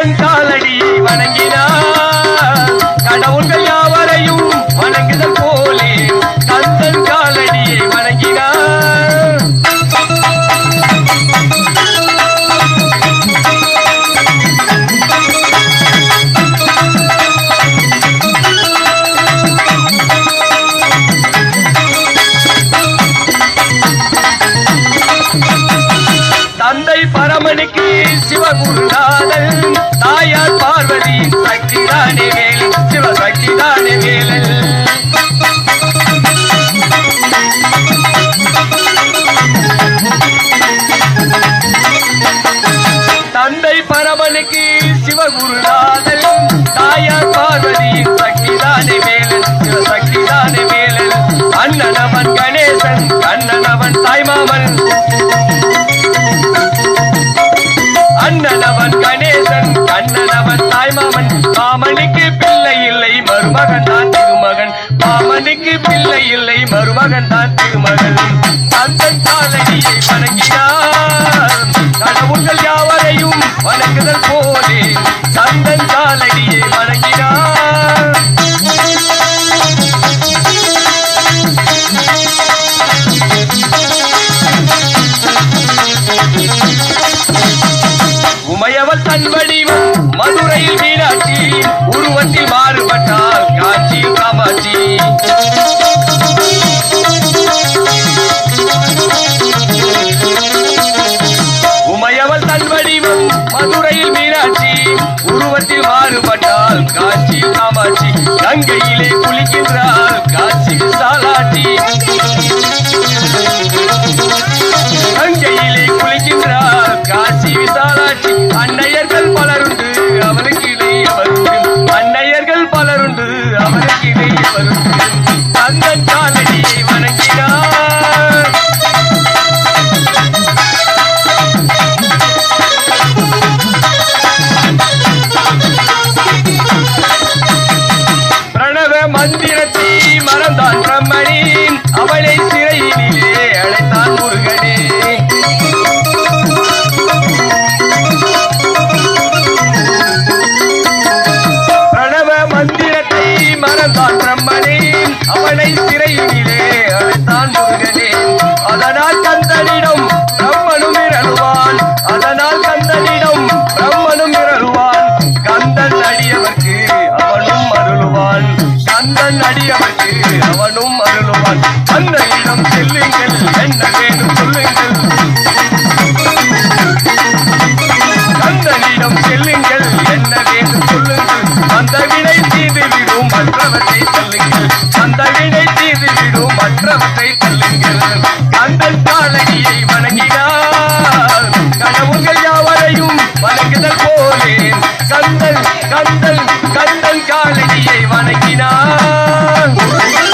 Santa Sivasakthi தானே வேல் சிவசக்தி தானே வேலல் தந்தை பரமனுக்கு சிவகுருநாதன் தாயார் பார்வதியின் சக்தி தானே மருமகன் தான் திருமகன். பெண்ணுக்கு பிள்ளை இல்லை மருமகன் தான் திருமகள் தந்தன் காலடியை வணங்கினார். கடவுள்கள் யாவரையும் வணங்குதல் போலே சந்தன் காலடியை வணங்கினார். உமையவள் தன் வடிவம் மதுரையில் மீனாட்சி உருவத்தில் மாறும் உருவத்தில் மாறுபட்டால் காட்சியில் காமாட்சி. கங்கையிலே குளிக்கின்ற அவளை சிறையிலே அழைத்தான் முருகனே. அதனால் கந்தனிடம் பிரம்மனும் இறழுவான் அதனால் கந்தனிடம் பிரம்மனும் இறழுவான் கந்தன் அடியவர்க்கு அவனும் அருளுவான். கந்தன் அடியவர்க்கு அவனும் அருளுவான். கந்தனிடம் செல்லுங்கள் என்ன வேணும் சொல்லுங்கள். கந்தனிடம் செல்லுங்கள் என்ன வேண்டும் சொல்லுங்கள். அந்த வினை தீர்ந்து விடும் மற்றவற்றை தங்கள் காலடியை வணங்கினார். கனவுகள் யாவரையும் வணங்குதல் போலே. கந்தல் கந்தல் கந்தல் காலடியை வணங்கினார்.